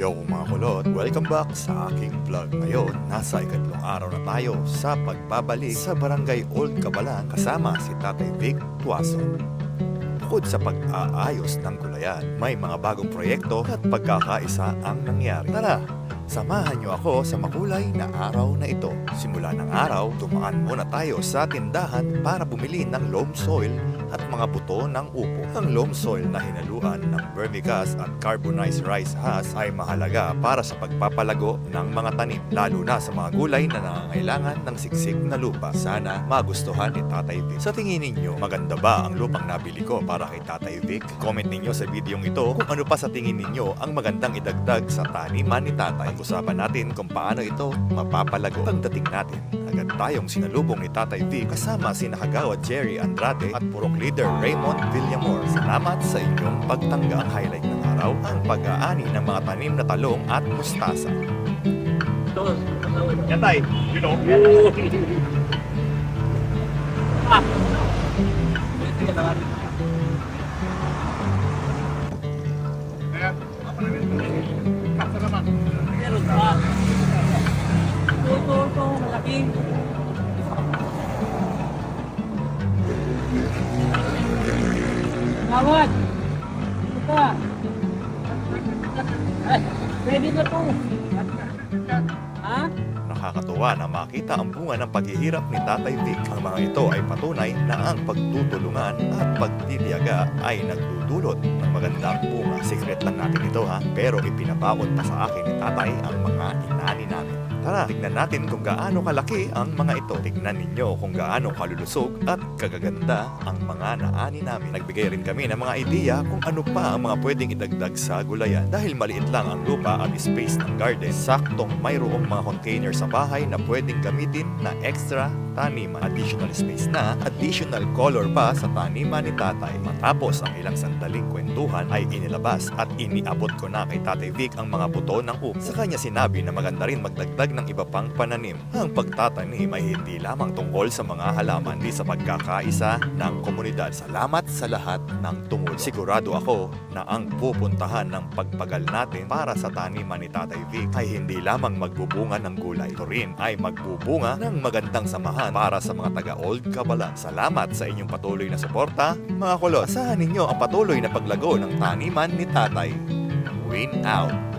Yo mga kulot, welcome back sa aking vlog. Ngayon, nasa ikatlong araw na tayo sa pagbabalik sa Barangay Old Cabalan kasama si Tatay Vic Tuason. Bukod sa pag-aayos ng gulayan, may mga bagong proyekto at pagkakaisa ang nangyari. Tara, samahan niyo ako sa makulay na araw na ito. Simula ng araw, tumaan muna tayo sa tindahan para bumili ng loam soil at mga buto ng upo. Ang loam soil na hinaluan ng vermicast at carbonized rice husk ay mahalaga para sa pagpapalago ng mga tanim, lalo na sa mga gulay na nangangailangan ng siksik na lupa. Sana magustuhan ni Tatay Vic. Sa tingin ninyo, maganda ba ang lupang nabili ko para kay Tatay Vic? Comment ninyo sa videong ito kung ano pa sa tingin ninyo ang magandang idagdag sa taniman ni Tatay. Pag-usapan natin kung paano ito mapapalago. Pagdating natin, agad tayong sinalubong ni Tatay Vic kasama si Nakagawa Jerry Andrade at Purok Leader Raymond Villamor. Salamat sa inyong pagtangga. Ang highlight ng araw, ang pag-aani ng mga tanim na talong at mustasa. Yatay, you know. Pa. Ito, ito, ito, Gawad! Ito pwede na to. Ha? Nakakatuwa na makita ang bunga ng paghihirap ni Tatay Vic. Ang mga ito ay patunay na ang pagtutulungan at pagtitiyaga ay nagdudulot ng magandang bunga. Secret lang natin ito ha, pero ipinabaon pa sa akin ni Tatay ang mga inani namin. Tara, tignan natin kung gaano kalaki ang mga ito. Tignan ninyo kung gaano kalulusog at kagaganda ang mga naani namin. Nagbigay rin kami ng mga idea kung ano pa ang mga pwedeng idagdag sa gulayan. Dahil maliit lang ang lupa at space ng garden, saktong mayroong mga container sa bahay na pwedeng gamitin na extra taniman. Additional space na, additional color pa sa taniman ni tatay. Matapos ang ilang sandaling kwentuhan ay inilabas at iniabot ko na kay Tatay Vic ang mga buto ng upo. Sa kanya sinabi na maganda rin magdagdag ng iba pang pananim. Ang pagtatanim ay hindi lamang tungkol sa mga halaman, hindi sa pagkakaisa ng komunidad. Salamat sa lahat ng tumulong. Sigurado ako na ang pupuntahan ng pagpagal natin para sa taniman ni Tatay Vic ay hindi lamang magbubunga ng gulay. Ito rin ay magbubunga ng magandang samahan para sa mga taga Old Cabalan. Salamat sa inyong patuloy na suporta, mga kulot. Asahan ninyo ang patuloy na paglago ng taniman ni Tatay. Win out!